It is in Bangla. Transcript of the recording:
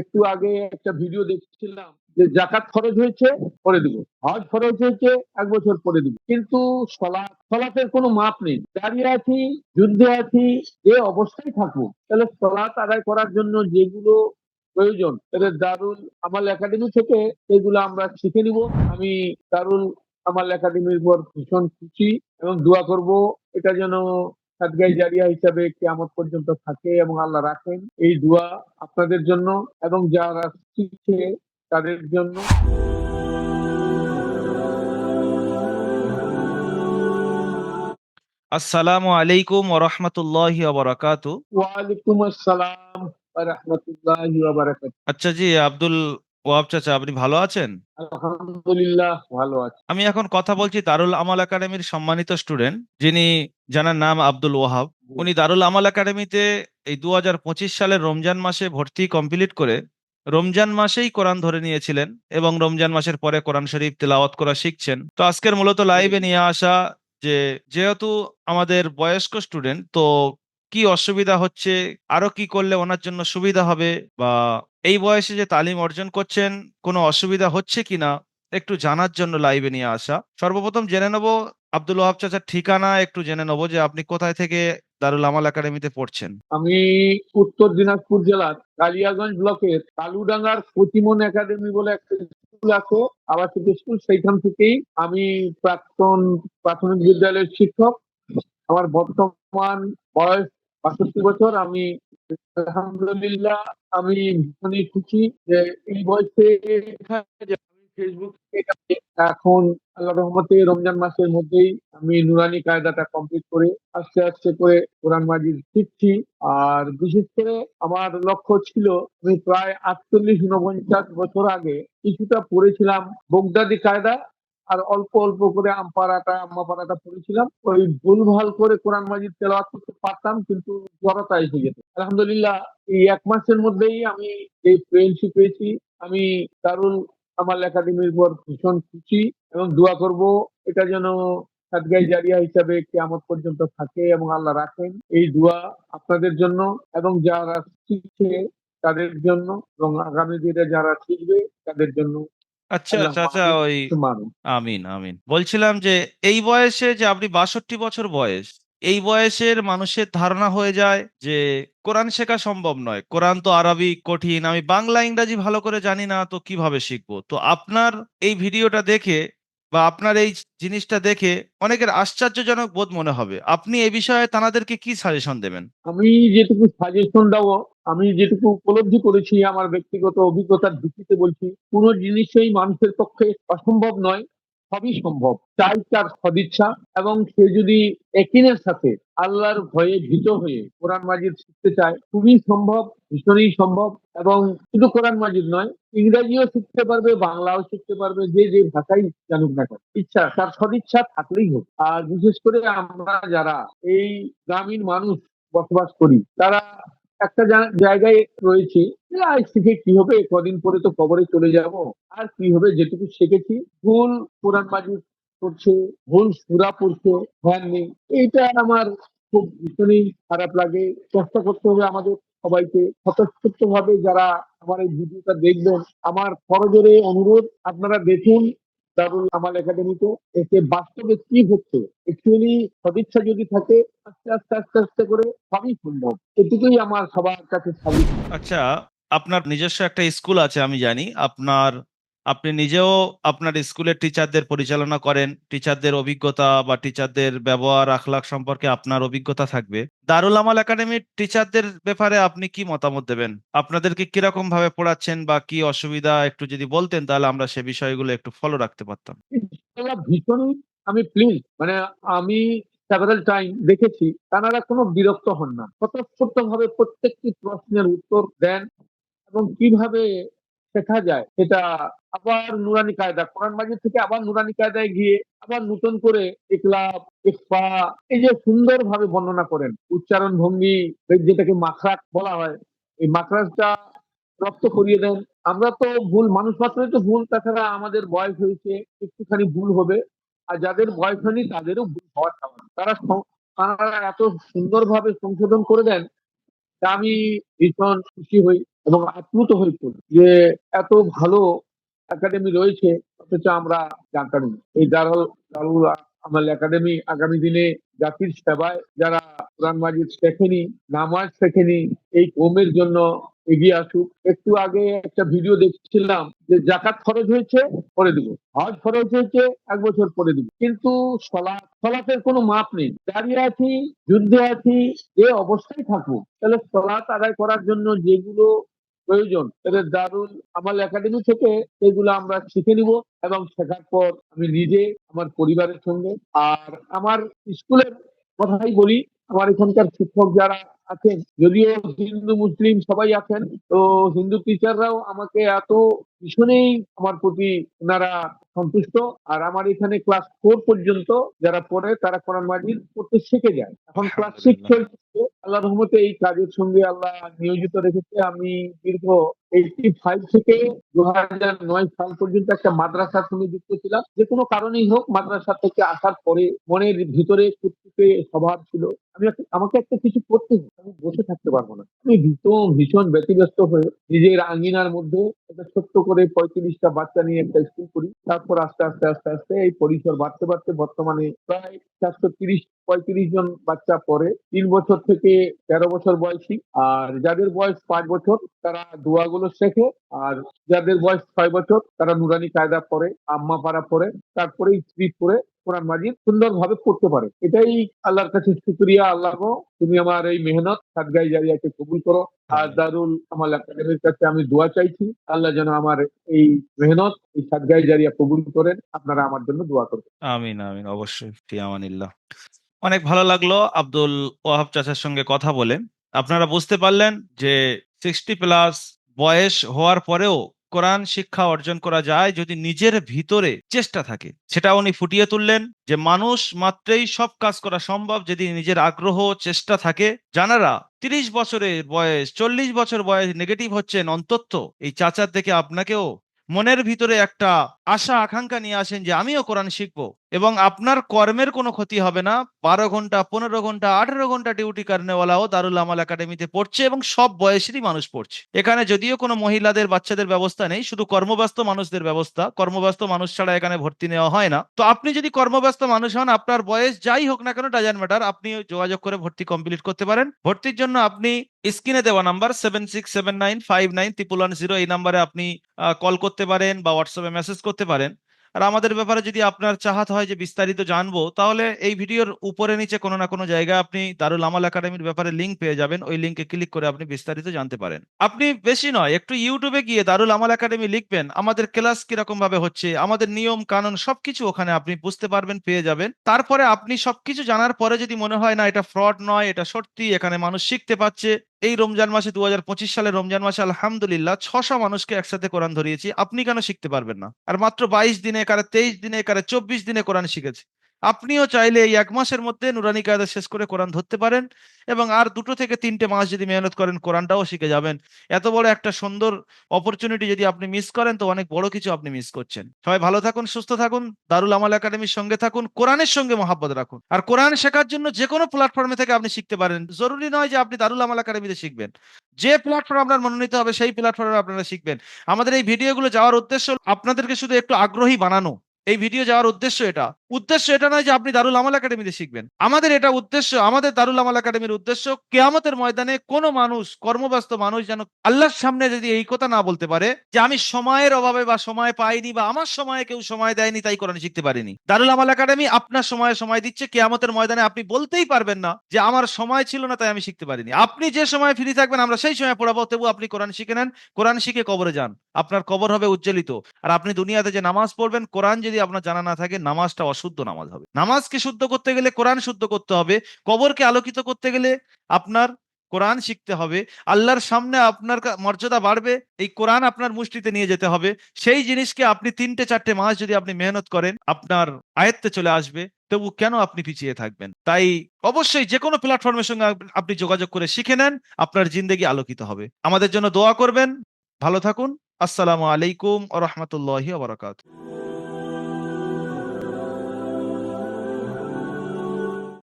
একটু আগে একটা ভিডিও দেখছিলাম যে জাকাত খরচ হয়েছে, করে দিব। হজ খরচ হয়েছে, এক বছর পরে দিব। কিন্তু সলাৎ, সলাতের কোনো মাপ নেই। দাঁড়িয়ে আছি, যুদ্ধে আছি, যে অবস্থায় থাকুক তাহলে সলাৎ আদায় করার জন্য যেগুলো প্রয়োজন, তাহলে দারুল আমাল একাডেমি থেকে এগুলো আমরা শিখে নিব। আমি দারুল আমাল একাডেমির উপর ভীষণ খুশি এবং দোয়া করব। এটা যেন সাদগাই জারিয়া হিসাবে কেয়ামত পর্যন্ত থাকে এবং আল্লাহ রাখেন। এই দোয়া আপনাদের জন্য এবং যারা শিখছে তাদের জন্য। আসসালামু আলাইকুম ওরহমতুল্লাহি ওবরাকাতু ওয়ালাইকুম আসসালাম রহমতুল্লাহি আচ্ছা জি আব্দুল ওয়াহাব চাচা আপনি ভালো আছেন? আলহামদুলিল্লাহ ভালো আছি। আমি এখন কথা বলছি দারুল আমাল একাডেমির সম্মানিত স্টুডেন্ট যিনি যার নাম আব্দুল ওয়াহাব। উনি দারুল আমাল একাডেমিতে এই দুহাজার পঁচিশ সালের রমজান মাসে ভর্তি কমপ্লিট করে রমজান মাসেই কোরআন ধরে নিয়েছিলেন এবং রমজান মাসের পরে কোরআন শরীফ তেলাওয়াত করা শিখছেন। তো আজকের মূলত লাইভে নিয়ে আসা যে যেহেতু আমাদের বয়স্ক স্টুডেন্ট তো কি অসুবিধা হচ্ছে আরও কি করলে ওনার জন্য সুবিধা হবে বা এই বয়সে যে তালিম অর্জন করছেন, কোনো অসুবিধা হচ্ছে কিনা একটু জানার জন্য লাইভে নিয়ে আসা। সর্বপ্রথম জেনে নেব, আব্দুল ওয়াহাব চাচার ঠিকানা, একটু জেনে নেব যে আপনি কোথায় থেকে দারুল আমাল একাডেমিতে পড়ছেন। আমি উত্তর দিনাজপুর জেলার কালিয়াগঞ্জ ব্লকের কালুডাঙ্গার কচিমন একাডেমি বলে একটা স্কুল আছে। আবাসিক স্কুল সেইখান থেকেই আমি প্রাক্তন প্রাথমিক বিদ্যালয়ের শিক্ষক। আমার বর্তমান বয়স বাষট্টি বছর। আমি আলহামদুলিল্লাহ, আমি ভীষণই খুশি যে এই বয়সে ফেসবুক এখন আল্লাহ রহমতে রমজান মাসের মধ্যেই আমি নুরানি কায়দাটা কমপ্লিট করে আস্তে আস্তে করে কোরআন মাজিদ শিখছি। আর বিশেষ করে আমার লক্ষ্য ছিল, আমি প্রায় আটচল্লিশ উনপঞ্চাশ বছর আগে কিছুটা পড়েছিলাম বগদাদি কায়দা আর অল্প অল্প করে আমপাড়াটা আম্মাপাড়াটা পড়েছিলাম। ওই ভুলভাল করে কোরআন মাজিদ তেলাওয়াত করতে পারতাম, কিন্তু জড়তা এসে যেত আলহামদুলিল্লাহ, এই এক মাসের মধ্যেই আমি এই ফ্রেন্ডশিপ পেয়েছি। আমি দারুল আমাল একাডেমির উপর ভীষণ খুশি এবং দোয়া করব, এটা যেন সাদগাই জারিয়া হিসাবে কেয়ামত পর্যন্ত থাকে এবং আল্লাহ রাখেন। এই দোয়া আপনাদের জন্য এবং যারা শিখছে তাদের জন্য এবং আগামী দিনে যারা শিখবে তাদের জন্য আচ্ছা আচ্ছা চাচা ওই আমিন আমিন। বলছিলাম যে এই বয়সে যে আপনি বাষট্টি বছর বয়স এই বয়সের মানুষের ধারণা হয়ে যায় যে কোরআন শেখা সম্ভব নয়। কোরআন তো আরবি কঠিন আমি বাংলা ইংরাজি ভালো করে জানি না তো কীভাবে শিখব? তো আপনার এই ভিডিওটা দেখে বা আপনার এই জিনিসটা দেখে অনেকের আশ্চর্যজনক বোধ মনে হবে। আপনি এ বিষয়ে তানাদেরকে কি সাজেশন দেবেন? আমি যেটুকু সাজেশন দেবো, আমি যেটুকু উপলব্ধি করেছি আমার ব্যক্তিগত অভিজ্ঞতার ভিত্তিতে বলছি, কোনো জিনিসই মানুষের পক্ষে অসম্ভব নয়। সবই সম্ভব। চাই তার সদিচ্ছা এবং সে যদি একিনের সাথে আল্লাহর ভয়ে ভীত হয়ে কোরআন মাজিদ শিখতে চায়, খুবই সম্ভব, ভীষণই সম্ভব এবং শুধু কোরআন মাজিদ নয়, ইংরেজিও শিখতে পারবে, বাংলাও শিখতে পারবে, যে যে ভাষাই জানুক না কেন। ইচ্ছা, তার সদিচ্ছা থাকলেই হোক। আর বিশেষ করে আমরা যারা এই গ্রামীণ মানুষ বসবাস করি, তারা একটা জায়গায় রয়েছে। আর শিখে কি হবে? কদিন পরে তো কবরে চলে যাব। আর কি হবে? যেটুকু শিখেছি। ভুল কোরআন মাজিদ করছে ভুল সুরা পড়ছে, ধ্যান নেই। এইটা আমার খুব ভীষণই খারাপ লাগে। চেষ্টা করতে হবে আমাদের সবাইকে। স্বতঃস্ফূর্ত ভাবে যারা আমার এই ভিডিওটা দেখবেন, আমার করজোরে অনুরোধ, আপনারা দেখুন দারুল আমাল একাডেমিতে এতে বাস্তবে কি হচ্ছে? একচুয়ালি সদিচ্ছা যদি থাকে, আস্তে আস্তে আস্তে আস্তে করে সবই সম্ভব। এটুকুই আমার সবার কাছে আচ্ছা আপনার নিজস্ব একটা স্কুল আছে আমি জানি। আপনার আপনি নিজেও আপনার স্কুলের টিচারদের পরিচালনা করেন টিচারদের অভিজ্ঞতা বা টিচারদের ব্যবহার আখলাক সম্পর্কে আপনার অভিজ্ঞতা থাকবে। দারুল আমাল একাডেমির টিচারদের ব্যাপারে আপনি কি মতামত দেবেন? আপনাদেরকে কীরকম ভাবে পড়াচ্ছেন বা কি অসুবিধা? একটু যদি বলতেন তাহলে আমরা সে বিষয়গুলো একটু ফলো রাখতে পারতাম। ভীষণই আমি প্লিজ মানে আমি সেভারাল টাইম দেখেছি, তারা কোনো বিরক্ত হন না। স্বতঃস্ফূর্ত ভাবে প্রত্যেকটি প্রশ্নের উত্তর দেন এবং কীভাবে শেখা যায়। সেটা আবার নুরানি কায়দা, কোরআন মাজিদ থেকে আবার নুরানি কায়দায় গিয়ে আবার নতুন করে ইকলাব ইকফা এই যে সুন্দর ভাবে বর্ণনা করেন। উচ্চারণ ভঙ্গি, যেটাকে মাখরাক বলা হয়, এই মাখরাজটা রপ্ত করিয়ে দেন। আমরা তো ভুল, মানুষ মাত্রই তো ভুল, তাছাড়া আমাদের বয়স হয়েছে, একটুখানি ভুল হবে। আর যাদের বয়স হয়নি, তাদেরও ভুল হওয়ার স্বাভাবিক তারা তারা এত সুন্দরভাবে সংশোধন করে দেন, তা আমি ভীষণ খুশি হই। এবং আপ্লুত হয়ে পড়ি যে এত ভালো একাডেমি রয়েছে, অথচ আমরা জানতাম এই দারুল দারুল আমাল একাডেমি আগামী দিনে জাতির সেবায় যারা কোরআন মাজিদ শেখেনি, নামাজ শেখেনি, এই কমের জন্য এগিয়ে আসুক। একটু আগে একটা ভিডিও দেখছিলাম যে জাকাত খরচ হয়েছে করে দিব। হজ খরচ হয়েছে, এক বছর পরে দিব। কিন্তু সলাৎ, সলাতের কোনো মাপ নেই। দাঁড়িয়ে আছি, যুদ্ধে আছি, যে অবস্থায় থাকব তাহলে সলাৎ আদায় করার জন্য যেগুলো প্রয়োজন। এদের দারুল আমার একাডেমি থেকে এগুলো আমরা শিখে নিব এবং শেখার পর আমি নিজে, আমার পরিবারের সঙ্গে আর আমার স্কুলের কথাই বলি, আমার এখানকার শিক্ষক যারা আছেন যদিও হিন্দু মুসলিম সবাই আছেন তো হিন্দু টিচাররাও আমাকে এত ভীষণই আমার প্রতি ওনারা সন্তুষ্ট। আর আমার এখানে ক্লাস ফোর পর্যন্ত যারা পড়ে তারা কোরআন মাজিদ পড়তে শিখে যায়। এখন ক্লাস সিক্স চলছে। আল্লাহ রহমতে এই কাজের সঙ্গে আল্লাহ নিয়োজিত রেখেছে। আমি দীর্ঘ এইটি ফাইভ থেকে দু হাজার নয় সাল পর্যন্ত একটা মাদ্রাসার সঙ্গে যুক্ত ছিলাম। যে কোনো কারণেই হোক মাদ্রাসা থেকে আসার পরে মনের ভিতরে কুটকুটে স্বভাব ছিল। আমি আমাকে একটা কিছু করতে আমি বসে থাকতে পারব না। আমি ভীষণ ভীষণ ব্যতিব্যস্ত হয়ে নিজের আঙ্গিনার মধ্যে একটা ছোট্ট করে পঁয়ত্রিশটা বাচ্চা নিয়ে একটা স্কুল করি। তারপর আস্তে আস্তে আস্তে আস্তে এই পরিসর বাড়তে বাড়তে বর্তমানে প্রায় চারশো তিরিশ, পঁয়ত্রিশ জন বাচ্চা পড়ে। তিন বছর থেকে তেরো বছর বয়সী। আর যাদের বয়স পাঁচ বছর, তারা দোয়াগুলো শেখে। আর যাদের বয়স ছয় বছর, তারা নুরানি কায়দা পড়ে, আম্মা পাড়া পড়ে। তারপরে স্ত্রী পড়ে। কোরআন মাজিদ সুন্দরভাবে পড়তে পারে। এটাই আল্লাহর কাছে শুক্রিয়া, আল্লাহ তুমি আমার এই মেহনত সাদগাই জারিয়াকে কবুল করো। আর দারুল আমাল একাডেমির কাছে আমি দোয়া চাইছি, আল্লাহ যেন আমার এই মেহনত, এই সাদগাই জারিয়া কবুল করেন। আপনারা আমার জন্য দোয়া করবেন। আমিন আমিন, অবশ্যই ফি আমানিল্লাহ অনেক ভালো লাগল আব্দুল ওয়াহাব চাচার সঙ্গে কথা বলে। আপনারা বুঝতে পারলেন যে সিক্সটি প্লাস বয়স হওয়ার পরেও কোরআন শিক্ষা অর্জন করা যায় যদি নিজের ভিতরে চেষ্টা থাকে। সেটা উনি ফুটিয়ে তুললেন যে মানুষ মাত্রেই সব কাজ করা সম্ভব যদি নিজের আগ্রহ, চেষ্টা থাকে। জানারা, তিরিশ বছরের বয়স, চল্লিশ বছর বয়স নেগেটিভ হচ্ছেন, অন্তত। এই চাচার দেখে আপনাকেও মনের ভিতরে একটা আশা, আকাঙ্ক্ষা নিয়ে আসেন যে আমিও কোরআন শিখব। এবং আপনার কর্মের কোনো ক্ষতি হবে না। বারো ঘণ্টা, পনেরো ঘণ্টা, আঠেরো ঘণ্টা ডিউটি কারণেওয়ালাও দারুল আমাল একাডেমিতে পড়ছে এবং সব বয়সেরই মানুষ পড়ছে। এখানে যদিও কোনো মহিলাদের, বাচ্চাদের ব্যবস্থা নেই, শুধু কর্মব্যস্ত মানুষদের ব্যবস্থা। কর্মব্যস্ত মানুষ ছাড়া এখানে ভর্তি নেওয়া হয় না। তো আপনি যদি কর্মব্যস্ত মানুষ হন, আপনার বয়স যাই হোক না কেন ডাজান ম্যাটার আপনি যোগাযোগ করে ভর্তি কমপ্লিট করতে পারেন। ভর্তির জন্য আপনি স্ক্রিনে দেওয়া number seven six seven nine five nine triple one zero এই নাম্বারে আপনি কল করতে পারেন বা হোয়াটসঅ্যাপে মেসেজ করতে পারেন। আর আমাদের ব্যাপারে যদি আপনার চাহাত হয় যে বিস্তারিত জানব, তাহলে এই ভিডিওর উপরে নিচে কোনো না কোনো জায়গায় আপনি দারুল আমাল একাডেমির ব্যাপারে লিঙ্ক পেয়ে যাবেন। ওই লিঙ্কে ক্লিক করে আপনি বিস্তারিত জানতে পারেন। আপনি বেশি নয়, একটু ইউটিউবে গিয়ে দারুল আমাল একাডেমি লিখবেন, আমাদের ক্লাস কীরকম ভাবে হচ্ছে, আমাদের নিয়ম, কানুন সবকিছু ওখানে আপনি বুঝতে পারবেন, পেয়ে যাবেন। তারপরে আপনি সবকিছু জানার পরে যদি মনে হয় না এটা ফ্রড নয়, এটা সত্যি, এখানে মানুষ শিখতে পাচ্ছে এই রমজান মাসে দু হাজার পঁচিশ সালে রমজান মাসে আলহামদুলিল্লাহ ছশো মানুষকে একসাথে কোরআন ধরিয়েছি। আপনি কেন শিখতে পারবেন না? আর মাত্র বাইশ দিনে কারে তেইশ দিনে কারে চব্বিশ দিনে কোরআন শিখেছে। আপনিও চাইলে এই এক মাসের মধ্যে নুরানি কায়দা শেষ করে কোরআন ধরতে পারেন এবং আর দুটো থেকে তিনটে মাস যদি মেহনত করেন, কোরআনটাও শিখে যাবেন। এত বড় একটা সুন্দর অপরচুনিটি যদি আপনি মিস করেন, তো অনেক বড় কিছু আপনি মিস করছেন। সবাই ভালো থাকুন, সুস্থ থাকুন, দারুল আমাল একাডেমির সঙ্গে থাকুন, কোরআনের সঙ্গে মহাব্বত রাখুন। আর কোরআন শেখার জন্য যে কোনো প্ল্যাটফর্মে থেকে আপনি শিখতে পারেন। জরুরি নয় যে আপনি দারুল আমাল একাডেমিতে শিখবেন। যে প্ল্যাটফর্ম আপনার মনোনীত হবে, সেই প্ল্যাটফর্মে আপনারা শিখবেন। আমাদের এই ভিডিওগুলো যাওয়ার উদ্দেশ্য আপনাদেরকে শুধু একটু আগ্রহী বানানো। এই ভিডিও যাওয়ার উদ্দেশ্য এটা। উদ্দেশ্য এটা নয় যে আপনি দারুল আমাল একাডেমিতে শিখবেন। আমাদের এটা উদ্দেশ্য, আমাদের দারুল আমাল একাডেমির উদ্দেশ্য কেয়ামতের ময়দানে কোনো মানুষ, কর্মব্যস্ত মানুষ যেন আল্লাহর সামনে যদি এই কথা না বলতে পারে যে আমি সময়ের অভাবে বা সময় পাইনি বা আমার সময়ে কেউ সময় দেয়নি, তাই কোরআন শিখতে পারিনি। দারুল আমাল একাডেমি আপনার সময়ে সময় দিচ্ছে, কেয়ামতের ময়দানে আপনি বলতেই পারবেন না যে আমার সময় ছিল না, তাই আমি শিখতে পারিনি। আপনি যে সময় ফ্রি থাকবেন, আমরা সেই সময় পড়াবো, তবু আপনি কোরআন শিখে নেন। কোরআন শিখে কবরে যান। আপনার কবর হবে উজ্জ্বলিত। আর আপনি দুনিয়াতে যে নামাজ পড়বেন, কোরআন যদি আপনার জানা না থাকে, নামাজটা অশুদ্ধ নামাজ হবে। নামাজকে শুদ্ধ করতে গেলে কোরআন শুদ্ধ করতে হবে, কবরকে আলোকিত করতে গেলে আপনার কোরআন শিখতে হবে, আল্লাহর সামনে আপনার মর্যাদা বাড়বে, এই কোরআন আপনার মুষ্টিতে নিয়ে যেতে হবে, সেই জিনিসকে আপনি তিনটে চারটে মাস যদি আপনি মেহনত করেন, আপনার আয়ত্তে চলে আসবে, তবু কেন আপনি পিছিয়ে থাকবেন? তাই অবশ্যই যে কোনো প্ল্যাটফর্মের সঙ্গে আপনি যোগাযোগ করে শিখে নেন, আপনার জিন্দেগি আলোকিত হবে। আমাদের জন্য দোয়া করবেন, ভালো থাকুন, আসসালামু আলাইকুম ও রহমতুল্লাহি